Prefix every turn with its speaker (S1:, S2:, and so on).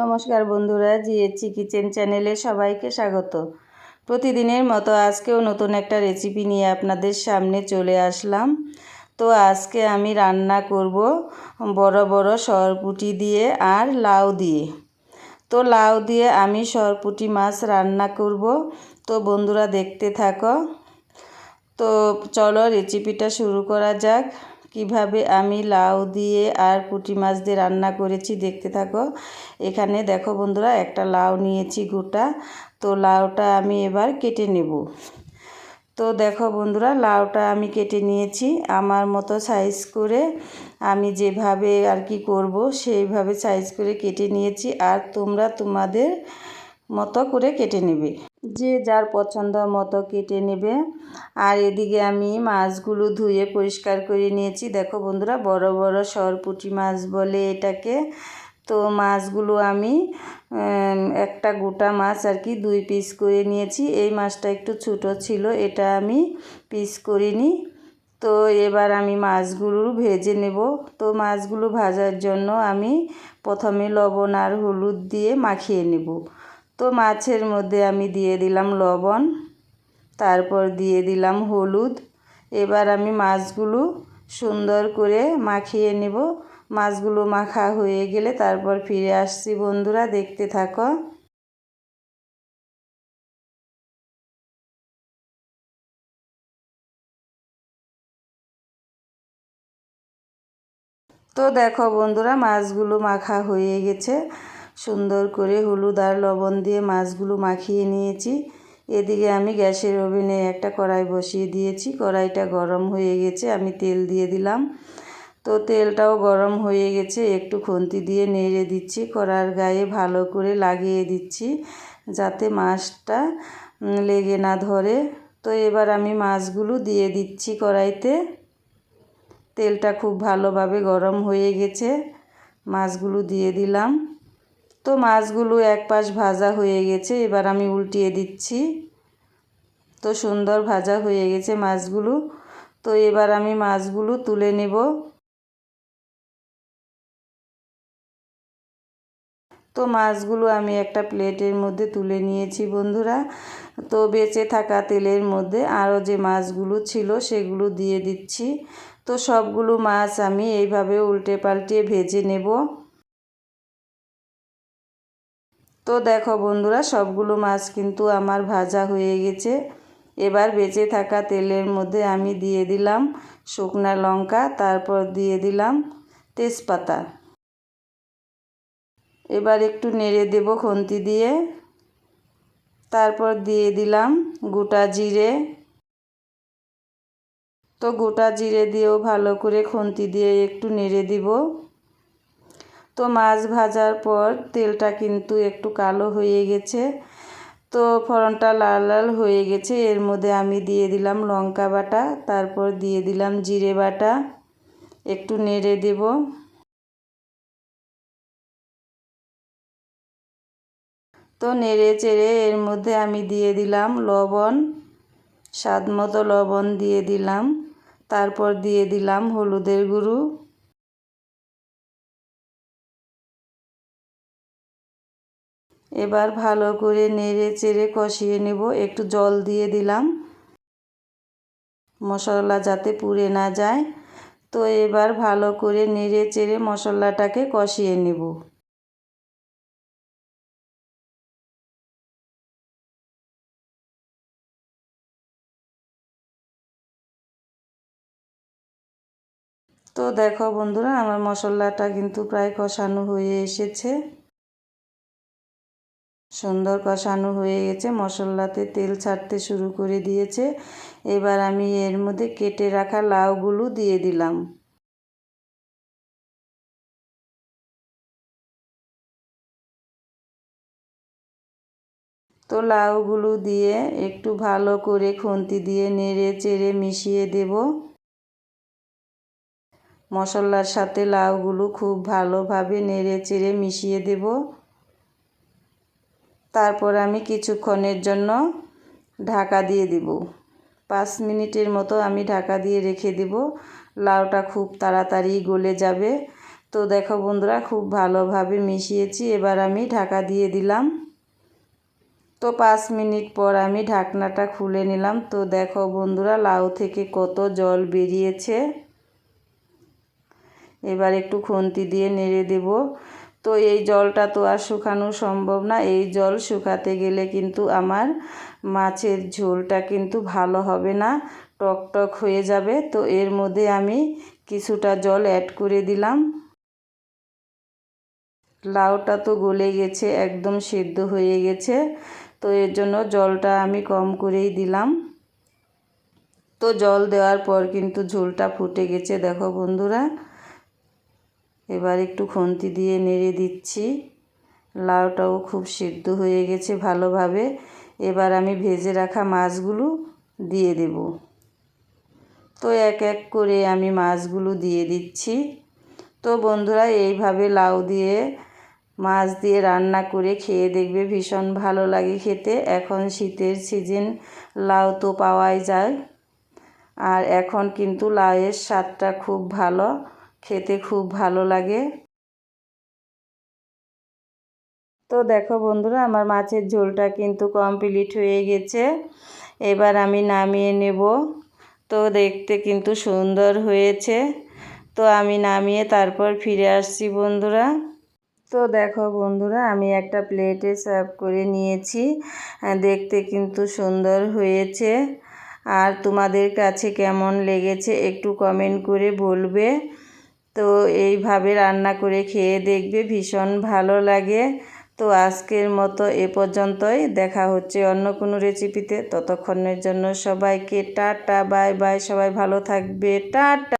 S1: নমস্কার বন্ধুরা জিএচি কিচেন চ্যানেলে সবাইকে স্বাগত। প্রতিদিনের মতো আজকেও নতুন একটা রেসিপি নিয়ে আপনাদের সামনে চলে আসলাম। তো আজকে আমি রান্না করব বড় বড় সরপুটি দিয়ে আর লাউ দিয়ে। তো লাউ দিয়ে আমি সরপুটি মাছ রান্না করব। তো বন্ধুরা দেখতে থাকো। তো চলো রেসিপিটা শুরু করা যাক। কীভাবে আমি লাউ দিয়ে আর পুঁটি মাছ দিয়ে রান্না করেছি দেখতে থাকো। এখানে দেখো বন্ধুরা, একটা লাউ নিয়েছি গোটা। তো লাউটা আমি এবার কেটে নেব। তো দেখো বন্ধুরা, লাউটা আমি কেটে নিয়েছি। আমার মতো সাইজ করে আমি যেভাবে আর কি করব, সেইভাবে সাইজ করে কেটে নিয়েছি। আর তোমরা তোমাদের মতো করে কেটে নেবে। যে যার পছন্দ মতো কেটে নেবে। আর এদিকে আমি মাছগুলো ধুয়ে পরিষ্কার করে নিয়েছি। দেখো বন্ধুরা, বড় বড় সরপুটি মাছ বলে এটাকে। তো মাছগুলো আমি একটা গোটা মাছ আর কি দুই পিস করে নিয়েছি। এই মাছটা একটু ছোটো ছিল, এটা আমি পিস করিনি। তো এবার আমি মাছগুলো ভেজে নেব। তো মাছগুলো ভাজার জন্য আমি প্রথমে লবণ আর হলুদ দিয়ে মাখিয়ে নেব। তো মাছের মধ্যে আমি দিয়ে দিলাম লবণ, তারপর দিয়ে দিলাম হলুদ। এবার আমি মাছগুলো সুন্দর করে মাখিয়ে নেব। মাছগুলো মাখা হয়ে গেলে তারপর ফিরে আসছি বন্ধুরা, দেখতে থাকো। তো দেখো বন্ধুরা, মাছগুলো মাখা হয়ে গেছে। সুন্দর করে হলুদ আর লবণ দিয়ে মাছগুলো মাখিয়ে নিয়েছি। এদিকে আমি গ্যাসের ওভেনে একটা কড়াই বসিয়ে দিয়েছি। কড়াইটা গরম হয়ে গেছে, আমি তেল দিয়ে দিলাম। তো তেলটাও গরম হয়ে গেছে, একটু খুন্তি দিয়ে নেড়ে দিচ্ছি, কড়ার গায়ে ভালো করে লাগিয়ে দিচ্ছি যাতে মাছটা লেগে না ধরে। তো এবার আমি মাছগুলো দিয়ে দিচ্ছি কড়াইতে। তেলটা খুব ভালোভাবে গরম হয়ে গেছে, মাছগুলো দিয়ে দিলাম। তো মাছগুলো এক পাশ ভাজা হয়ে গেছে, এবার আমি উল্টিয়ে দিচ্ছি। তো সুন্দর ভাজা হয়ে গেছে মাছগুলো। তো এবার আমি মাছগুলো তুলে নেব। তো মাছগুলো আমি একটা প্লেটের মধ্যে তুলে নিয়েছি বন্ধুরা। তো বেঁচে থাকা তেলের মধ্যে আরও যে মাছগুলো ছিল সেগুলো দিয়ে দিচ্ছি। তো সবগুলো মাছ আমি এইভাবে উল্টে পাল্টিয়ে ভেজে নেব। তো দেখো বন্ধুরা, সবগুলো মাছ কিন্তু আমার ভাজা হয়ে গেছে। এবার বেঁচে থাকা তেলের মধ্যে আমি দিয়ে দিলাম শুকনা লঙ্কা, তারপর দিয়ে দিলাম তেজপাতা। এবার একটু নেড়ে দেব খন্তি দিয়ে। তারপর দিয়ে দিলাম গোটা জিরে। তো গোটা জিরে দিয়েও ভালো করে খন্তি দিয়ে একটু নেড়ে দিব। তো মাছ ভাজার পর তেলটা কিন্তু একটু কালো হয়ে গেছে। তো ফোড়নটা লাল লাল হয়ে গেছে। এর মধ্যে আমি দিয়ে দিলাম লঙ্কা বাটা, তারপর দিয়ে দিলাম জিরে বাটা। একটু নেড়ে দেব। তো নেড়ে চেড়ে এর মধ্যে আমি দিয়ে দিলাম লবণ, স্বাদ মতো লবণ দিয়ে দিলাম। তারপর দিয়ে দিলাম হলুদের গুঁড়ো। এবার ভালো করে নেড়ে চেড়ে কষিয়ে নেব। একটু জল দিয়ে দিলাম। মশলা যাতে পুড়ে না যায়। তো এবার ভালো করে নেড়ে চেড়ে মশলাটাকে কষিয়ে নেব। তো দেখো বন্ধুরা, আমার মশলাটা কিন্তু প্রায় কষানো হয়ে এসেছে। সুন্দর কষানো হয়ে গেছে, মশলাতে তেল ছাড়তে শুরু করে দিয়েছে। এবার আমি এর মধ্যে কেটে রাখা লাউগুলো দিয়ে দিলাম। তো লাউগুলো দিয়ে একটু ভালো করে খুন্তি দিয়ে নেড়ে চেড়ে মিশিয়ে দেব। মশলার সাথে লাউগুলো খুব ভালোভাবে নেড়ে চেড়ে মিশিয়ে দেবো। তারপর আমি কিছুক্ষণের জন্য ঢাকা দিয়ে দিব। পাঁচ মিনিটের মতো আমি ঢাকা দিয়ে রেখে দেব। লাউটা খুব তাড়াতাড়ি গলে যাবে। তো দেখো বন্ধুরা, খুব ভালোভাবে মিশিয়েছি। এবার আমি ঢাকা দিয়ে দিলাম। তো পাঁচ মিনিট পর আমি ঢাকনাটা খুলে নিলাম। তো দেখো বন্ধুরা, লাউ থেকে কত জল বেরিয়েছে। এবার একটু খুন্তি দিয়ে নেড়ে দেব। তো এই জলটা তো আর শুকানো সম্ভব না। এই জল শুকাতে গেলে কিন্তু আমার মাছের ঝোলটা কিন্তু ভালো হবে না, টক টক হয়ে যাবে। তো এর মধ্যে আমি কিছুটা জল অ্যাড করে দিলাম। লাউটা তো গলে গেছে, একদম সেদ্ধ হয়ে গেছে। তো এর জন্য জলটা আমি কম করেই দিলাম। তো জল দেওয়ার পর কিন্তু ঝোলটা ফুটে গেছে, দেখো বন্ধুরা। এবার একটু খুন্তি দিয়ে নেড়ে দিচ্ছি। লাউটাও খুব সিদ্ধ হয়ে গেছে ভালোভাবে। এবার আমি ভেজে রাখা মাছগুলো দিয়ে দেব। তো এক এক করে আমি মাছগুলো দিয়ে দিচ্ছি। তো বন্ধুরা, এইভাবে লাউ দিয়ে, মাছ দিয়ে রান্না করে খেয়ে দেখবে ভীষণ ভালো লাগে খেতে। এখন শীতের সিজন, লাউ তো পাওয়াই যায়। আর এখন কিন্তু লাউয়ের স্বাদটা খুব ভালো। খেতে খুব ভালো লাগে। তো দেখো বন্ধুরা, আমার মাছের ঝোলটা কিন্তু কমপ্লিট হয়ে গেছে। এবার আমি নামিয়ে নেব। তো দেখতে কিন্তু সুন্দর হয়েছে। তো আমি নামিয়ে তারপর ফিরে আসছি বন্ধুরা। তো দেখো বন্ধুরা, আমি একটা প্লেটে সার্ভ করে নিয়েছি। দেখতে কিন্তু সুন্দর হয়েছে। আর তোমাদের কাছে কেমন লেগেছে একটু কমেন্ট করে বলবে। তো এইভাবে রান্না করে খেয়ে দেখবে ভীষণ ভালো লাগে। তো আজকের মতো এ পর্যন্তই। দেখা হচ্ছে অন্য কোনো রেসিপিতে ততক্ষণের জন্য সবাইকে টাটা, বাই বাই। সবাই ভালো থাকবে। টাটা।